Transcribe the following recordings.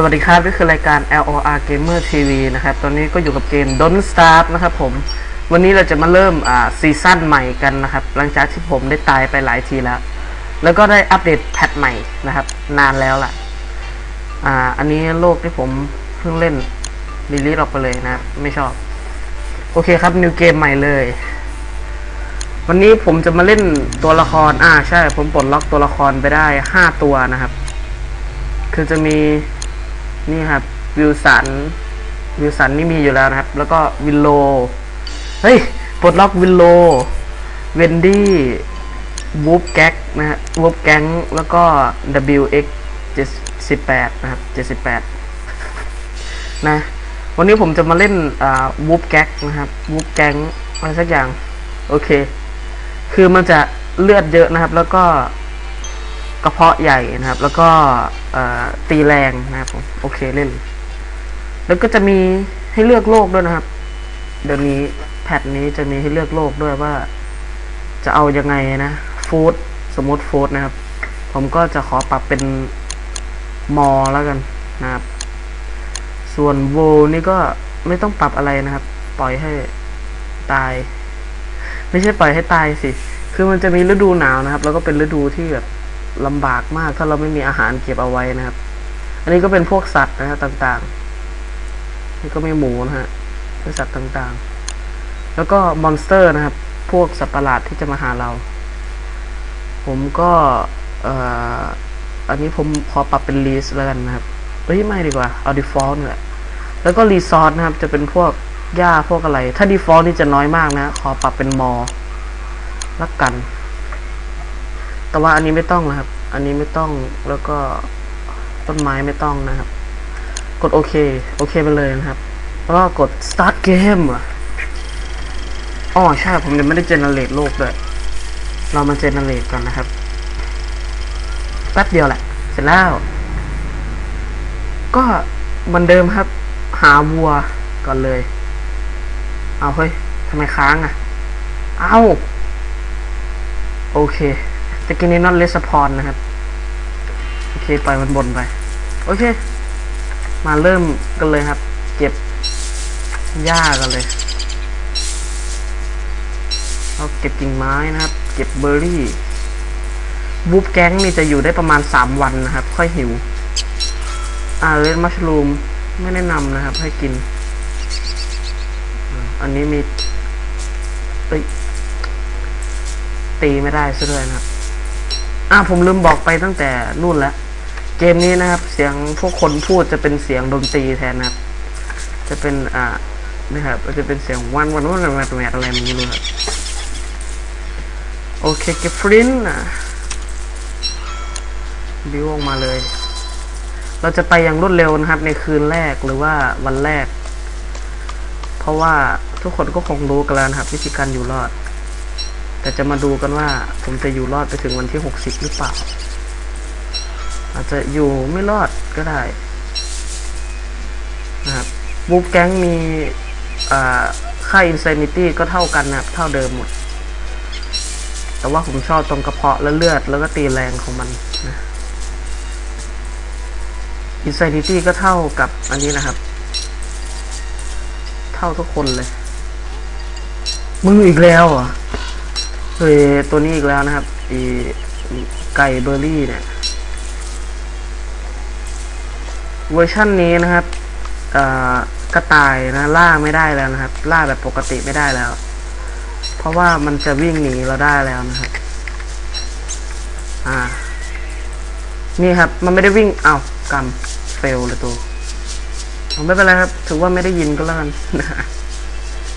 สวัสดีครับนี่คือรายการ LOR Gamer TV นะครับ ตอนนี้ก็อยู่กับเกม Don't Starve นะครับผม วันนี้เราจะมาเริ่มซีซั่นใหม่กันนะครับ หลังจากที่ผมได้ตายไปหลายทีแล้ว แล้วก็ได้อัปเดตแพทใหม่นะครับ นานแล้วล่ะ อ่า อันนี้โลกที่ผมเพิ่งเล่นรีลีสออกไปเลยนะ ไม่ชอบ โอเคครับ นิวเกมใหม่เลย วันนี้ผมจะมาเล่นตัวละคร อ่า ใช่ ผมปลดล็อกตัวละครไปได้ห้าตัวนะครับ คือจะมี นี่ครับวิลสันวิลสันนี่มีอยู่แล้วนะครับ แล้วก็วิลโล เฮ้ยปลดล็อกวิลโล เวนดี้วูฟแก๊กนะฮะวูฟแก๊งแล้วก็ WX 78 นะครับ 78 นะ วันนี้ผมจะมาเล่นอ่าวูฟแก๊กนะครับวูฟแก๊งอะไรสักอย่าง โอเค คือมันจะเลือดเยอะนะครับ แล้วก็ กระเพาะใหญ่นะครับ แล้วก็ตีแรงนะครับผมโอเคเล่น แล้วก็จะมีให้เลือกโลกด้วยนะครับ เดี๋ยวนี้แพทนี้จะมีให้เลือกโลกด้วยว่า จะเอายังไงนะฟู้ดสมมติฟู้ดนะครับ ผมก็จะขอปรับเป็นมอแล้วกันนะครับ ส่วนโวนี่ก็ไม่ต้องปรับอะไรนะครับ ปล่อยให้ตาย ไม่ใช่ปล่อยให้ตายสิ คือมันจะมีฤดูหนาวนะครับ แล้วก็เป็นฤดูที่แบบ ลำบากมากถ้าเราไม่มีอาหารเก็บเอาไว้นะครับ อันนี้ก็เป็นพวกสัตว์นะฮะต่างๆ นี่ก็ไมีหมูนะฮะเป็นสัตว์ต่างๆ แล้วก็มอนสเตอร์นะครับ พวกสัตว์ประหลาดที่จะมาหาเรา ผมก็เอ่ออันนี้ผมขอปรับเป็นลีสแล้วกันนะครับเอ้ยไม่ดีกว่าเอา default นี่แหละแล้วก็รีซอสนะครับ จะเป็นพวกหญ้าพวกอะไร ถ้า default นี่จะน้อยมากนะ ขอปรับเป็นมอละกัน แต่ว่าอันนี้ไม่ต้องนะครับ อันนี้ไม่ต้องแล้วก็ต้นไม้ไม่ต้องนะครับ กดโอเค โอเคไปเลยนะครับ แล้วก็กด start game อ๋อใช่ ผมยังไม่ได้เจเนเรตโลกด้วย เรามาเจเนเรตก่อนนะครับ แป๊บเดียวแหละ เสร็จแล้ว ก็เหมือนเดิมครับ หาวัวก่อนเลย เอาเฮ้ยทำไมค้างอะ เอาโอเค ตะกี้นี้นอตเลสพอนนะครับ โอเคปล่อยมันบนไป โอเค มาเริ่มกันเลยครับ เก็บหญ้ากันเลยเราเก็บกิ่งไม้นะครับ เก็บเบอร์รี่บูฟแก๊งนี่จะอยู่ได้ประมาณสามวันนะครับ ค่อยหิว อ่าเลนมัชรูมไม่แนะนำนะครับ ให้กิน อันนี้มีเอ้ยตีไม่ได้ซะด้วยนะครับ อ่าผมลืมบอกไปตั้งแต่นู่นแล้ว เกมนี้นะครับ เสียงพวกคนพูดจะเป็นเสียงดนตรีแทนนะครับ จะเป็นอ่านี่ครับจะเป็นเสียงวันวันวันวันวันอะไรมันไม่รู้ครับโอเคเก็บฟรินอะบิวออกมาเลย เราจะไปอย่างรวดเร็วนะครับ ในคืนแรกหรือว่าวันแรก เพราะว่าทุกคนก็คงรู้กันแล้วนะครับ วิธีการอยู่รอด แต่จะมาดูกันว่า ผมจะอยู่รอดไปถึงวันที่หกสิบหรือเปล่า อาจจะอยู่ไม่รอดก็ได้นะครับบูฟแก๊งมีค่า insanity ก็เท่ากันนะครับ เท่าเดิมหมด แต่ว่าผมชอบตรงกระเพาะและเลือด แล้วก็ตีแรงของมันนะ insanity ก็เท่ากับอันนี้นะครับ เท่าทุกคนเลย มึงอีกแล้วอะ เฮ้ยตัวนี้อีกแล้วนะครับอีไก่เบอร์รี่เนี่ย เวอร์ชันนี้นะครับกระต่ายนะล่าไม่ได้แล้วนะครับ ล่าแบบปกติไม่ได้แล้ว เพราะว่ามันจะวิ่งหนีเราได้แล้วนะครับอ่า นี่ครับ มันไม่ได้วิ่งเอา้ากำเฟลเลยตัวไม่เป็นไรครับ ถือว่าไม่ได้ยินก็แล้วกัน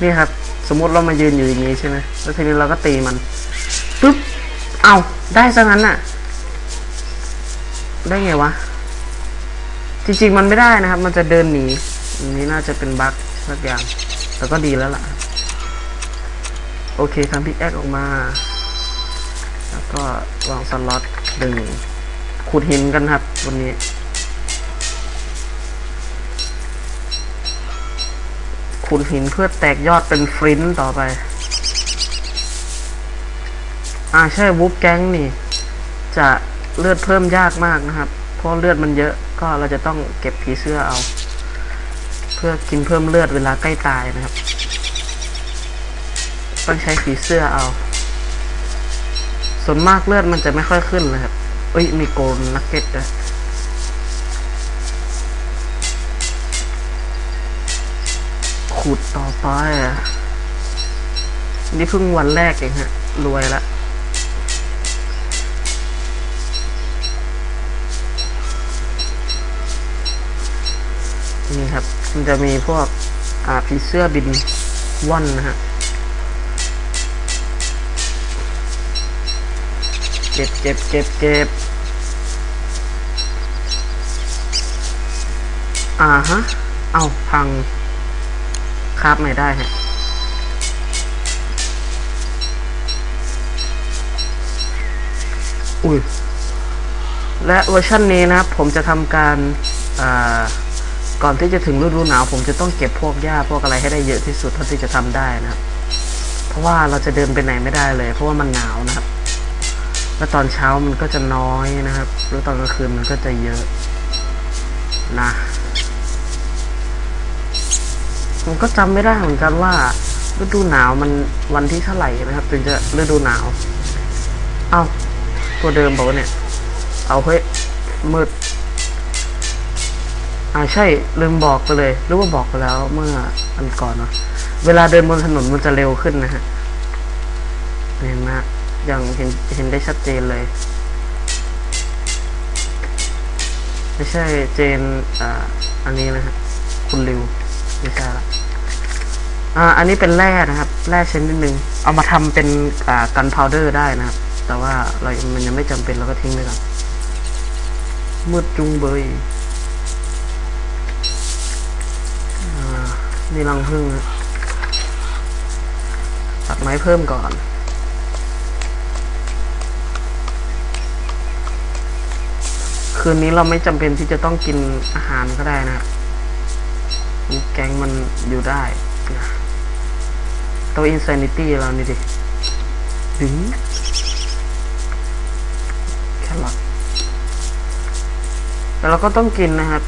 นี่ครับ มมติเรามายืนอยู่อย่างนี้ใช่ไหมแล้วทีนี้เราก็ตีมันปุ๊บเอาได้ซะงั้นน่ะ ได้ไงวะ จริงๆมันไม่ได้นะครับ มันจะเดินหนีอันนี้น่าจะเป็นบั๊กสักอย่างแต่ก็ดีแล้วล่ะ โอเคทำพิกแอคออกมา แล้วก็วางสล็อตดึงขุดหินกันครับวันนี้ ขุดหินเพื่อแตกยอดเป็นฟรินต่อไป อ่าใช่วูฟแก๊งนี่ จะเลือดเพิ่มยากมากนะครับเพเพราะเลือดมันเยอะก็เราจะต้องเก็บผีเสื้อเอา เพื่อกินเพิ่มเลือดเวลาใกล้ตายนะครับ ต้องใช้ผีเสื้อเอา ส่วนมากเลือดมันจะไม่ค่อยขึ้นเลยครับเอ้ยมีโกลนักเก็ตด้วย ขุดต่อไปอะนี่เพิ่งวันแรกเองฮะ รวยละนี่ครับ มันจะมีพวก อ่าผีเสื้อบินว่อนนะฮะเก็บเก็บเก็บเก็บอ่าฮะ เอาพัง คาบไม่ได้ฮะอุ้ยและเวอร์ชันนี้นะครับ ผมจะทำการอ่าก่อนที่จะถึงฤดูหนาว ผมจะต้องเก็บพวกหญ้าพวกอะไรให้ได้เยอะที่สุดเท่าที่จะทำได้นะครับ เพราะว่าเราจะเดินไปไหนไม่ได้เลย เพราะว่ามันหนาวนะครับ แล้วตอนเช้ามันก็จะน้อยนะครับ แล้วตอนกลางคืนมันก็จะเยอะนะ ผมก็จำไม่ได้เหมือนกันว่าฤดูหนาวมันวันที่เท่าไหร่นะครับ ถึงจะฤดูหนาว เอาตัวเดิมบอกว่าเนี่ย เอาเฮ้ยมืดอ่าใช่ลืมบอกไปเลยหรือว่าบอกไปแล้วเมื่ออันก่อนเนาะเวลาเดินบนถนนมันจะเร็วขึ้นนะฮะเห็นไหมอย่างเห็นเห็นได้ชัดเจนเลย ไม่ใช่เจนอ่าอันนี้นะฮะคุณริว ไม่ใช่ละอ่าอันนี้เป็นแร่นะครับ แร่ชนิดหนึ่งเอามาทำเป็นอ่ากันพาวเดอร์ได้นะครับ แต่ว่าเรามันยังไม่จำเป็นเราก็ทิ้งไปก่อนมืดจุงเบยนี่รังพึ่งตัดไม้เพิ่มก่อนคืนนี้เราไม่จำเป็นที่จะต้องกินอาหารก็ได้นะ แกงมันอยู่ได้นะตัว insanity เรานี่ดิดึงแครอทแต่เราก็ต้องกินนะครับ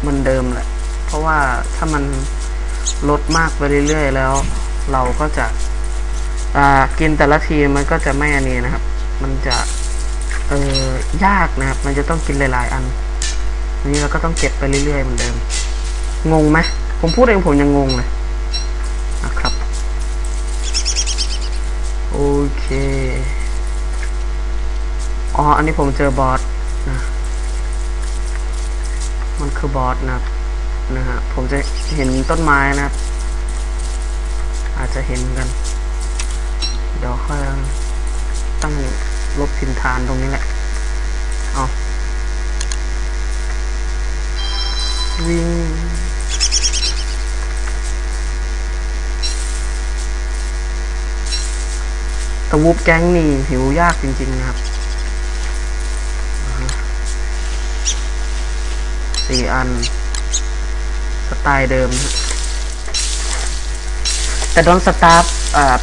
เหมือนเดิมแหละ เพราะว่าถ้ามันลดมากไปเรื่อยๆแล้ว เราก็จะอ่ากินแต่ละทีมันก็จะไม่อันนี้นะครับ มันจะเออยากนะครับ มันจะต้องกินหลาย ๆ อันอันนี้เราก็ต้องเก็บไปเรื่อยๆเหมือนเดิม งงไหมผมพูดเองผมยังงงเลยนะครับ โอเค อ๋อ อันนี้ผมเจอบอสนะมันคือบอสนะครับนะฮะผมจะเห็นต้นไม้นะครับ อาจจะเห็นกัน เดี๋ยวค่อยตั้งลบพินฐานตรงนี้แหละ เอาวิ่ง ตะวุบแก๊งนี่หิวยากจริง ๆ นะครับสี่อัน สไตล์เดิม แต่ดอนสตาร์ฟ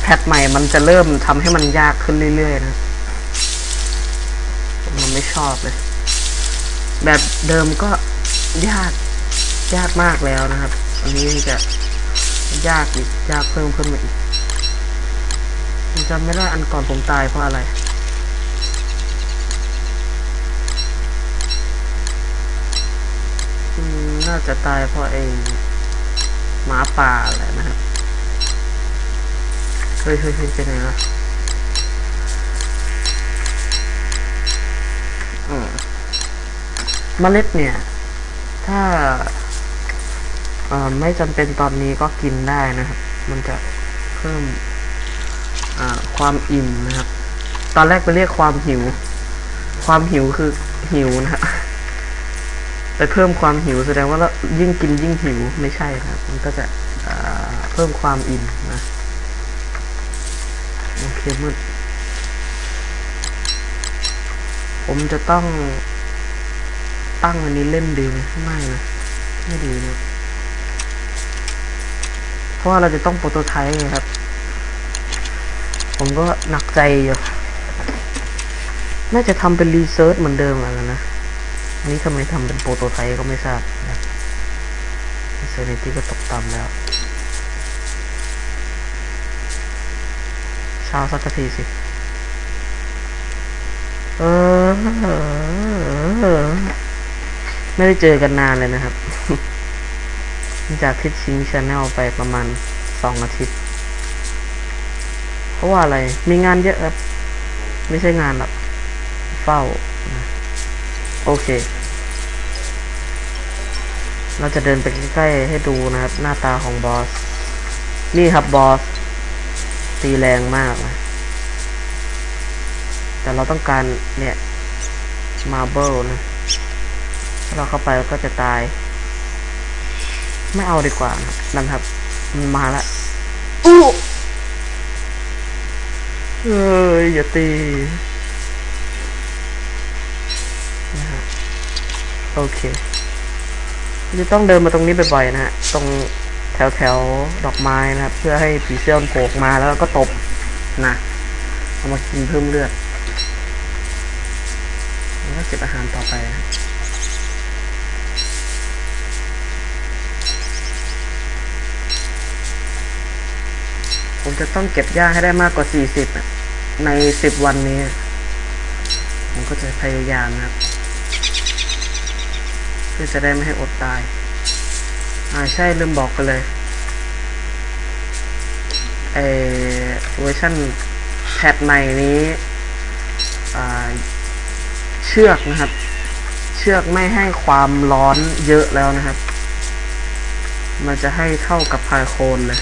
แพทใหม่มันจะเริ่มทำให้มันยากขึ้นเรื่อย ๆ นะ มันไม่ชอบเลย แบบเดิมก็ยาก ยากมากแล้วนะครับ อันนี้จะยากอีก ยากเพิ่มขึ้นมาอีก จำไม่ได้อันก่อนผมตายเพราะอะไร น่าจะตายเพราะไอ้หมาป่าแหละนะครับ เฮ้ยเฮ้ยเฮ้ยไปไหนวะอืมเมล็ดเนี่ย ถ้าไม่จำเป็นตอนนี้ก็กินได้นะครับ มันจะเพิ่ม ความอิ่มนะครับ ตอนแรกไปเรียกความหิว ความหิวคือหิวนะครับไปเพิ่มความหิวแสดงว่าเรายิ่งกินยิ่งหิวไม่ใช่นะครับ มันก็จะเพิ่มความอิ่มนะโอเคมืดผมจะต้องตั้งอันนี้เล่นดีไหมไม่นะไม่ดีนะเพราะว่าเราจะต้องโปรโตไทป์ไงครับ ผมก็หนักใจอยู่น่าจะทำเป็นรีเซิร์ชเหมือนเดิมแล้วนะอันนี้ทำไมทำเป็นโปรโตไทป์ก็ไม่ทราบนะเซนตี้ก็ตกต่ำแล้วเช้าสักทีสิ เออ ไม่ได้เจอกันนานเลยนะครับ จากที่ชิงชาแนลไปประมาณสองอาทิตย์ ราะว่าอะไร มีงานเยอะครับ ไม่ใช่งานหรอก เฝ้านะโอเค เราจะเดินไปใกล้ๆให้ดูนะครับ หน้าตาของบอส นี่ครับบอส ตีแรงมากนะ แต่เราต้องการเนี่ยมาเบิลนะถ้าเราเข้าไปก็จะตาย ไม่เอาดีกว่านะนั่นครับ มันมาละอู้ เอ้ยอย่าตีนะฮะโอเคจะต้องเดินมาตรงนี้บ่อยๆนะฮะ ตรงแถวแถวๆดอกไม้นะครับ เพื่อให้ผีเสื้อมันโผล่ออกมาแล้วก็ตบนะเอามากินเพิ่มเลือดแล้วก็เก็บอาหารต่อไปนะผมจะต้องเก็บหญ้าให้ได้มากกว่า 40อะ ใน10วันนี้ ผมก็จะพยายามนะครับ เพื่อจะได้ไม่ให้อดตาย อ่าใช่ลืมบอกไปเลยไอเวอร์ชันแพทใหม่นี้เชือกนะครับ เชือกไม่ให้ความร้อนเยอะแล้วนะครับ มันจะให้เท่ากับพายโคนเลย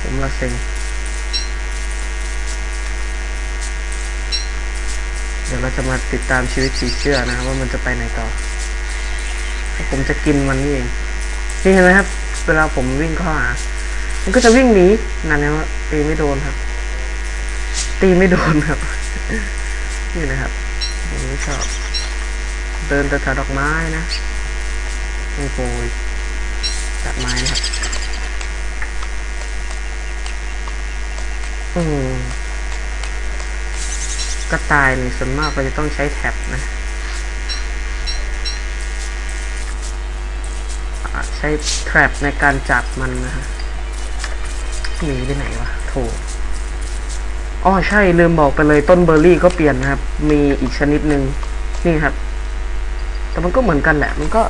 ผมละเซ็ง ดี๋ยวเราจะมาติดตามชีวิตผีเชื่อนะครับว่ามันจะไปไหนต่อ ผมจะกินมันนี่เองนี่เห็นไหมครับ เวลาผมวิ่งเข้าหา มันก็จะวิ่งหนีนั่นนะว่าตีไม่โดนครับ ตีไม่โดนครับ นี่นะครับผมไม่ชอบ เดินแต่ถวดอกไม้นะโอ้โหดอกไม้นะครับ อืม กระต่ายนี่ส่วนมากเราจะต้องใช้แท็บนะใช้แท็บในการจับมันนะฮะหนีไปไหนวะโถอ๋อใช่ลืมบอกไปเลยต้นเบอร์รี่ก็เปลี่ยนนะครับ มีอีกชนิดหนึ่งนี่ครับ แต่มันก็เหมือนกันแหละ มันก็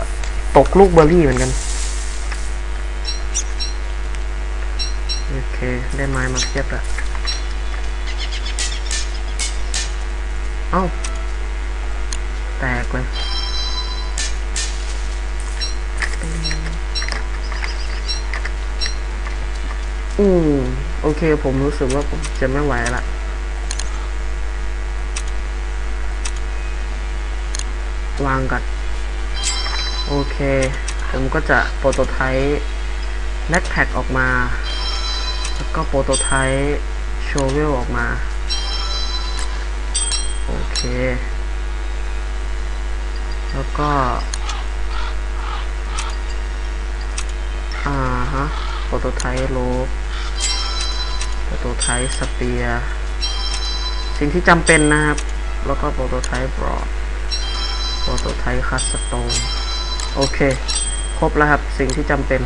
ตกลูกเบอร์รี่เหมือนกัน โอเค ได้ไม้มาเพียบแล้ว เอ้า แตกเลยอืมโอเค ผมรู้สึกว่าผมจะไม่ไหวละวางก่อนโอเค ผมก็จะโปรโตไทป์แบ็คแพ็คออกมา แล้วก็โปรโตไทป์โชเวลออกมา เค แล้วก็ อ่าฮะโปรโตไทป์โลบโปรโตไทป์สเปียร์สิ่งที่จำเป็นนะครับ แล้วก็โปรโตไทป์บรอดโปรโตไทป์คัสสโตนโอเค ครบแล้วครับ สิ่งที่จำเป็น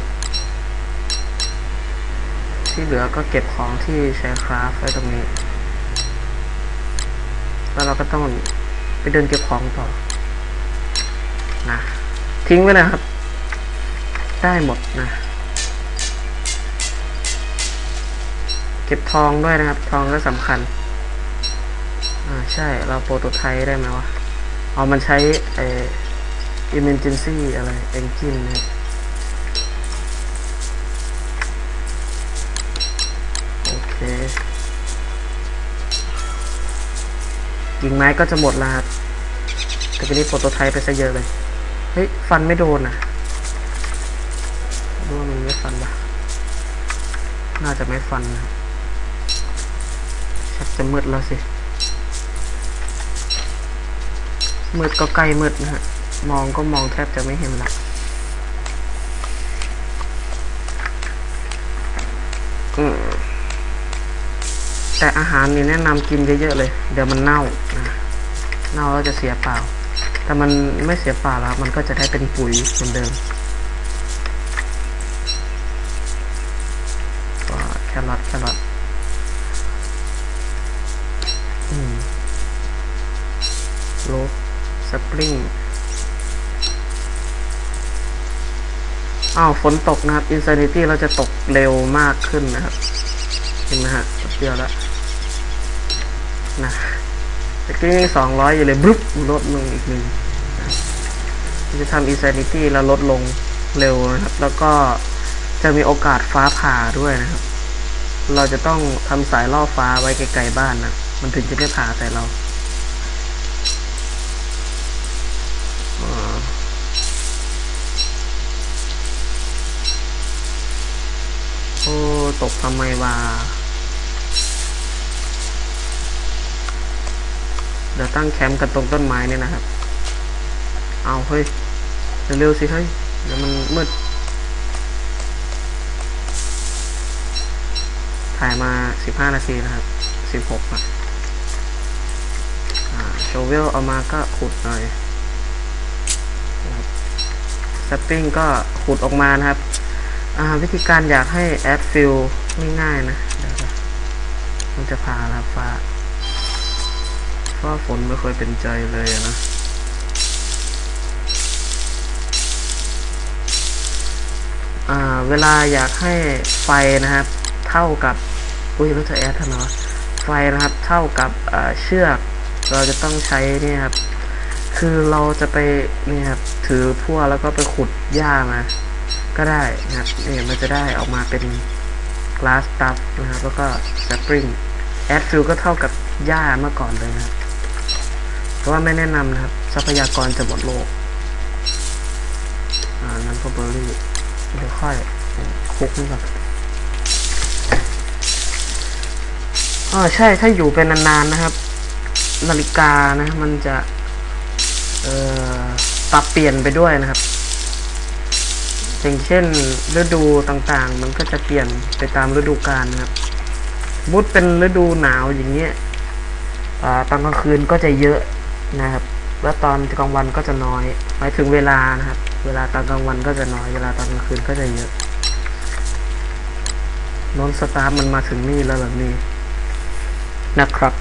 ที่เหลือก็เก็บของที่ใช้คราฟไว้ตรงนี้ แล้วเราก็ต้องไปเดินเก็บของต่อนะทิ้งไว้นะครับ ได้หมดนะ เก็บทองด้วยนะครับ ทองก็สำคัญ อ่าใช่เราโปรโตไทป์ได้ไหมวะเอามันใช้ไอ้ emergency อะไร engine เนี่ยโอเค กิ่งไม้ก็จะหมดล้วครับแต่ทีนี้โปรโตไทป์ไปซะเยอะเลย เฮ้ย ฟันไม่โดนอะดูว่ามันไม่ฟันปะน่าจะไม่ฟันนะชักจะมืดแล้วสิ มืดก็ใกล้มืดนะฮะ มองก็มองแทบจะไม่เห็นละอืม แต่อาหารนี่แนะนำกินเยอะๆเลย เดี๋ยวมันเน่านะเน่าแล้วจะเสียเปล่า แต่มันไม่เสียเปล่าแล้ว มันก็จะได้เป็นปุ๋ยเหมือนเดิมก็แครอทแครอทโลบสปริงอ้าวฝนตกนะครับ Insanity เราจะตกเร็วมากขึ้นนะครับเห็นไหมฮะแป๊บเดียวแล้ว นะตะกี้ยังสองร้อยอยู่เลยบลุ๊บลดลงอีกหนึ่งจะทำ Insanity แล้วลดลงเร็วนะครับ แล้วก็จะมีโอกาสฟ้าผ่าด้วยนะครับ เราจะต้องทำสายล่อฟ้าไว้ไกลๆบ้านนะ มันถึงจะไม่ผ่าแต่เราโอ้ ตกทำไมวะ เดี๋ยวตั้งแคมป์กันตรงต้นไม้เนี่ยนะครับ เอาเฮ้ยเร็วๆสิเฮ้ยเดี๋ยวมันมืด ถ่ายมา 15 นาทีนะครับ 16อะอ่าโชเวลเอามาก็ขุดหน่อยสปริงก็ขุดออกมานะครับ วิธีการอยากให้แอดฟิลง่ายๆนะเดี๋ยวนะมันจะพาล้วฟ้า ฟ้าฝนไม่ค่อยเป็นใจเลยนะเวลาอยากให้ไฟนะครับ เท่ากับอุ้ยราจะแอดทำไมวะไฟนะครับ เท่ากับเชือก เราจะต้องใช้นี่ครับ คือเราจะไปนี่ครับถือพั่วแล้วก็ไปขุดหญ้ามา ก็ได้นะครับเนี่ยมันจะได้ออกมาเป็น glass stuff นะครับ แล้วก็ spring add fill ก็เท่ากับหญ้าเมื่อก่อนเลยนะครับ เพราะว่าไม่แนะนำนะครับ ทรัพยากรจะหมดโลก อ่านั้นก็เบอร์รี่เดี๋ยวค่อยคุกนี่ก่อนอ๋อใช่ถ้าอยู่เป็นนานๆนะครับ นาฬิกานะมันจะเอ่อปรับเปลี่ยนไปด้วยนะครับอย่างเช่นฤดูต่างๆ มันก็จะเปลี่ยนไปตามฤดูกาลนะครับมุดเป็นฤดูหนาวอย่างเงี้ยอ่าตอนกลางคืนก็จะเยอะ นะครับ แล้วตอนกลางวันก็จะน้อยหมายถึงเวลานะครับ เวลาตอนกลางวันก็จะน้อย เวลาตอนกลางคืนก็จะเยอะนอนสตาร์มันมาถึงนี่แล้วเหรอนี่นะครับ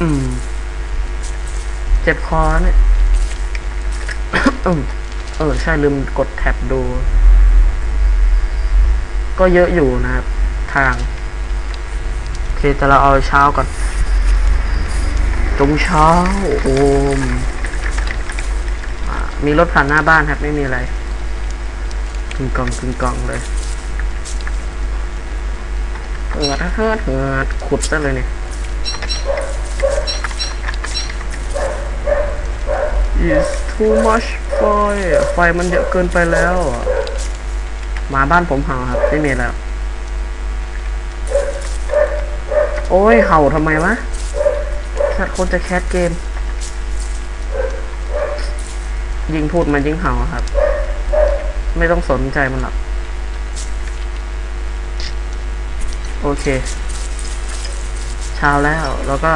อืม เจ็บคอเนี่ยเออใช่ลืมกดแท็บดู ก็เยอะอยู่นะครับ ทาง โอเคแต่เราเอาเช้าก่อน จงเช้าโอมมีรถผ่านหน้าบ้านครับ ไม่มีอะไรกึ่งกองกึ่งกองเลยเหือดเหือดเหือดขุดซะเลยเนี่ย is too much ไฟไฟมันเยอะเกินไปแล้วมาบ้านผมเห่าครับ ไม่มีแล้ว โอ้ยเห่าทำไมวะ สัตว์คนจะแคสเกม ยิงพูดมันยิงเห่าครับ ไม่ต้องสนใจมันหรอกโอเค เช้าแล้วเราก็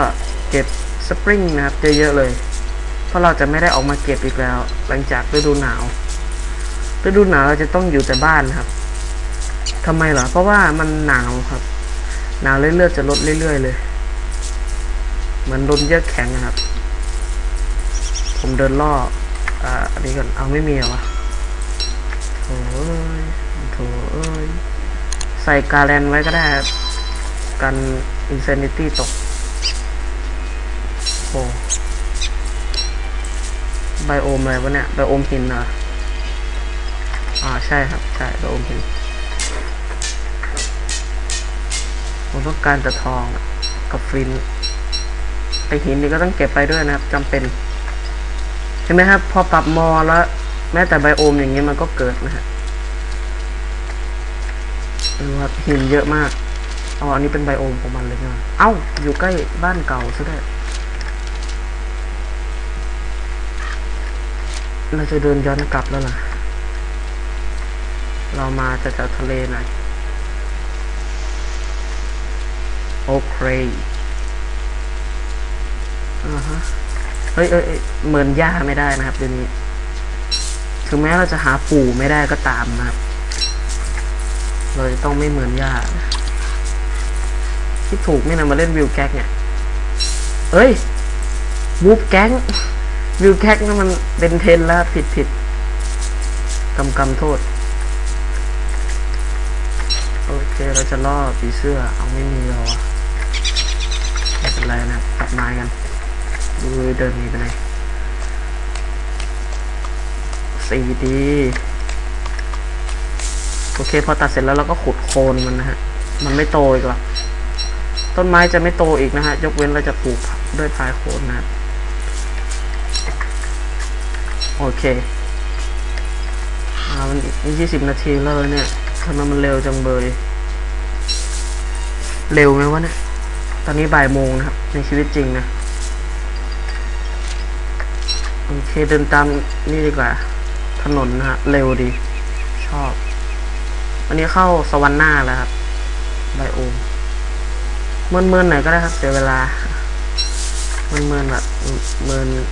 เก็บสปริงนะครับเยอะๆเลย เพราะเราจะไม่ได้ออกมาเก็บอีกแล้ว หลังจากฤดูหนาวฤดูหนาวเราจะต้องอยู่แต่บ้านครับทำไมเหรอเพราะว่ามันหนาวครับ หนาวเรื่อยๆจะลดเรื่อยๆเลย เหมือนโดนเยือกแข็งนะครับ ผมเดินล่ออ่าอันนี้ก่อนเอาไม่มีเหรอวะโถ่เอ้ยโถ่เอ้ยใส่กาแลนไว้ก็ได้ครับกันอินเซนิตี้ตกโอ้ไบโอมอะไรวะเนี่ยไบโอมหินเหรออ่าใช่ครับ ใช่ไบโอมหินผมต้องการแต่ทองกับฟิน ไอหินนี่ก็ต้องเก็บไปด้วยนะครับจำเป็นเห็นไหมครับ พอปรับมอแล้ว แม้แต่ไบโอมอย่างเงี้ยมันก็เกิดนะฮะดูครับหินเยอะมากเอาอันนี้เป็นไบโอมของมันเลยนะเอ้า อยู่ใกล้บ้านเก่าซะด้วยเราจะเดินย้อนกลับแล้วล่ะ เรามาจากทะเลหน่อย โอเค อ่าฮะเฮ้ยเอ้ยเหมือนหญ้าไม่ได้นะครับเดี๋ยวนี้ ถึงแม้เราจะหาปู่ไม่ได้ก็ตามนะครับ เราจะต้องไม่เหมือนหญ้าที่ถูกไม่นะมาเล่นวิวแก๊กเนี่ยเอ้ยวูฟแก๊งวิวแก๊กนั่นมันเป็นเทนแล้วผิดผิดกำกำโทษ โอเค เราจะล่อผีเสื้อ เอาไม่มีเราอะไม่เป็นไรนะครับม้กัน เดินนีไปไหนสี่ดีโอเคพอตัดเสร็จแล้วเราก็ขุดโคนมันนะฮะ มันไม่โตอีกหรอกต้นไม้จะไม่โตอีกนะฮะ ยกเว้นเราจะปลูกด้วยพายโคนนะโอเคอ่ามันอีกยี่สิบนาทีแล้วเนี่ยทำไมมันเร็วจังเบยเร็วไหมวะเนี่ย ตอนนี้บ่ายโมงนะครับ ในชีวิตจริงนะ โอเคเดินตามนี่ดีกว่า ถนนนะฮะ เร็วดี ชอบวันนี้เข้าสวรรค์หน้าแล้วครับ ไบโอมเมินเมินๆหน่อยก็ได้ครับ เสียเวลา เมินเมินแบบเมินนี่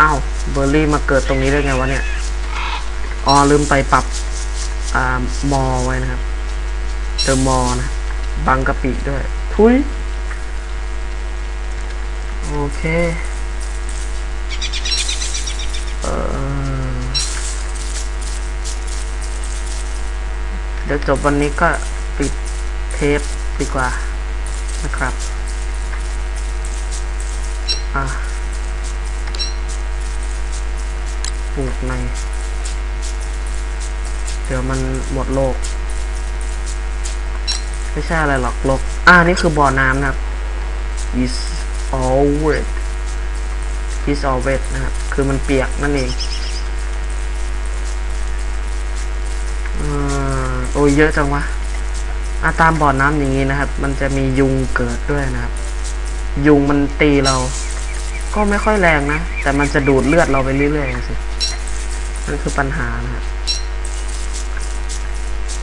อ้าวเบอร์รี่มาเกิดตรงนี้ได้ไงวะเนี่ยอ๋อลืมไปปรับอ่ามอไว้นะครับเดอะมอนะบางกะปิด้วย ทุย โอเค เดี๋ยวจบวันนี้ก็ปิดเทปดีกว่านะครับอะปลูกใน เดี๋ยวมันหมดโลก ไม่ใช่อะไรหรอกโลก อ่านี่คือบ่อน้ำนะครับ is always is always นะครับ คือมันเปียกนั่นเองอโอ้ยเยอะจังวะอาตามบ่อน้ำอย่างนี้นะครับ มันจะมียุงเกิดด้วยนะครับ ยุงมันตีเรา ก็ไม่ค่อยแรงนะ แต่มันจะดูดเลือดเราไปเรื่อยๆสินั่นคือปัญหานะครับ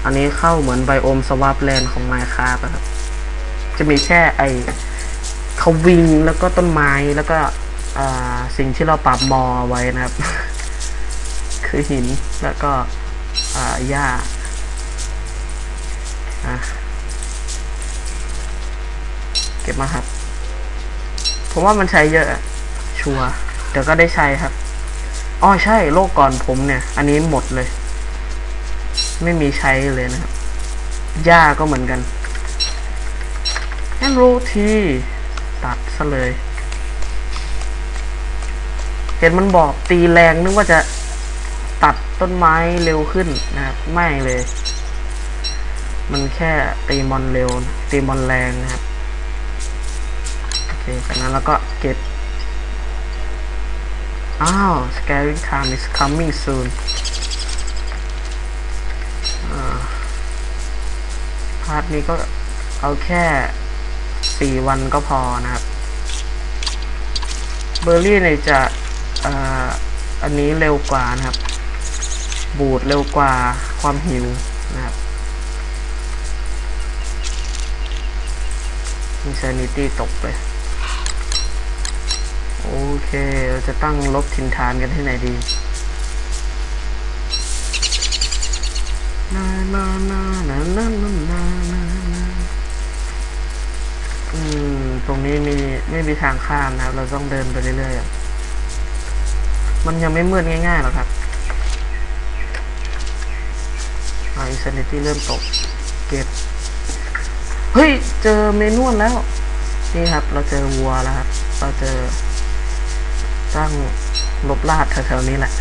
อันนี้เข้าเหมือนไบโอมสวาปแลนด์ของไมค์คราฟครับ จะมีแค่ไอเขาวิงแล้วก็ต้นไม้แล้วก็ สิ่งที่เราปรับมอไว้นะครับ คือหินแล้วก็หญ้าเก็บมาครับ ผมว่ามันใช้เยอะ ชัวเดี๋ยวก็ได้ใช้ครับอ๋อใช่โลกก่อนผมเนี่ย อันนี้หมดเลย ไม่มีใช้เลยนะครับหญ้าก็เหมือนกันแอนโรทีตัดซะเลย เห็นมันบอกตีแรงนึกว่าจะตัดต้นไม้เร็วขึ้นนะครับไม่เลย มันแค่ตีมอนเร็ว ตีมอนแรงนะครับโอเคจากนั้นแล้วก็เก็บอ้าว scaring time is coming soon พาร์ทนี้ก็เอาแค่สี่วันก็พอนะครับ เบอร์รี่เนี่ยจะ อันนี้เร็วกว่านะครับ บูดเร็วกว่าความหิวนะครับ insanity ตกไป โอเค เราจะตั้งลบทินทานกันที่ไหนดีนานานานานานานานานาอืม ตรงนี้มีไม่มีทางข้ามนะครับ เราต้องเดินไปเรื่อยๆ มันยังไม่มืดง่ายๆหรอกครับอ่า insanity เริ่มตก เก็บ เฮ้ย เจอเมนูนแล้ว นี่ครับ เราเจอวัวแล้วครับ เราเจอตั้งลบลาดแถวๆนี้แหละ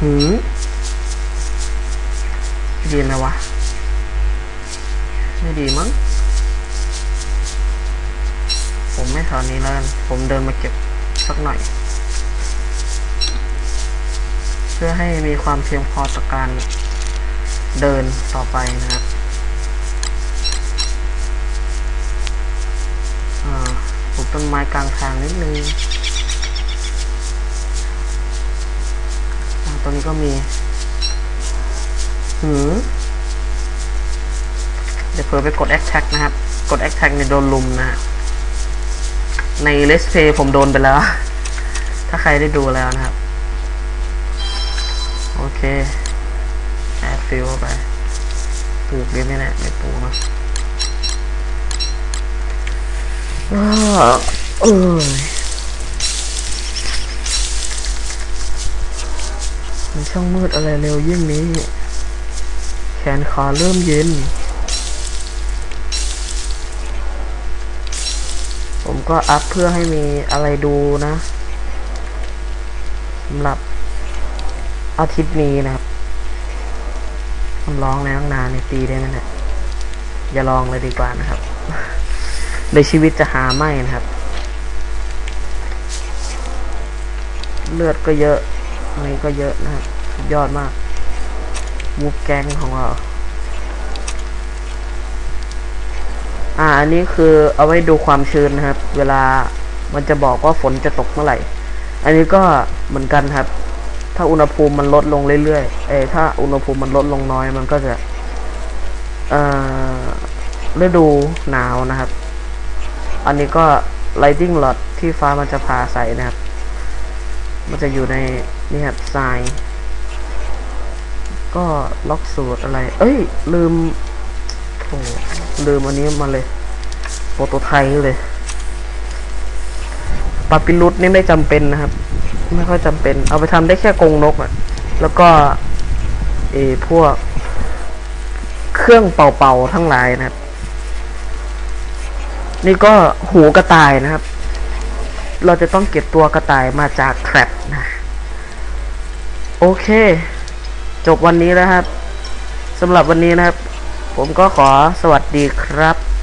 หืมดีไหมวะ ไม่ดีมั้ง ผมไม่แถวนี้แล้วผมเดินมาเก็บสักหน่อย เพื่อให้มีความเพียงพอต่อการเดินต่อไปนะครับปลูกต้นไม้กลางทางนิดนึงตัวนี้ก็มีหืมเดี๋ยวเผลอไปกด attack นะครับ กด attack ในโดนลุมนะฮะ ใน let's play ผมโดนไปแล้ว ถ้าใครได้ดูแล้วนะครับ เคแอดฟิลไป ปลูกดีไหมเนี่ยไม่ปลูกนะเอ้ยมันช่างมืดอะไรเร็วยิ่งนี้ แขนขาเริ่มเย็น ผมก็อัพเพื่อให้มีอะไรดูนะสำหรับ อาทิตย์นี้นะครับผมร้องแล้วตั้งนานในตีได้ไหมเนี่ยอย่าลองเลยดีกว่านะครับในชีวิตจะหาไม่นะครับ เลือดก็เยอะอันนี้ก็เยอะนะครับยอดมากวูบแกงของเรา อ่า อันนี้คือเอาไว้ดูความชื้นนะครับ เวลามันจะบอกว่าฝนจะตกเมื่อไหร่ อันนี้ก็เหมือนกันครับ ถ้าอุณหภูมิมันลดลงเรื่อยๆ เอถ้าอุณหภูมิมันลดลงน้อยมันก็จะอ่อฤดูหนาวนะครับ อันนี้ก็ lighting rod ที่ฟ้ามันจะพาใส่นะครับ มันจะอยู่ในนี่ครับทราย ก็ล็อกสูตรอะไร เอ้ย ลืมโอ้ลืมอันนี้มาเลยโปรโตไทป์เลยปาปิลุสนี่ไม่จำเป็นนะครับ ไม่ค่อยจำเป็น เอาไปทำได้แค่กรงนกอะแล้วก็เอพวก เครื่องเป่าๆทั้งหลายนะครับ นี่ก็หูกระต่ายนะครับ เราจะต้องเก็บตัวกระต่ายมาจากแทร็ปนะ โอเค จบวันนี้แล้วครับสำหรับวันนี้นะครับ ผมก็ขอสวัสดีครับ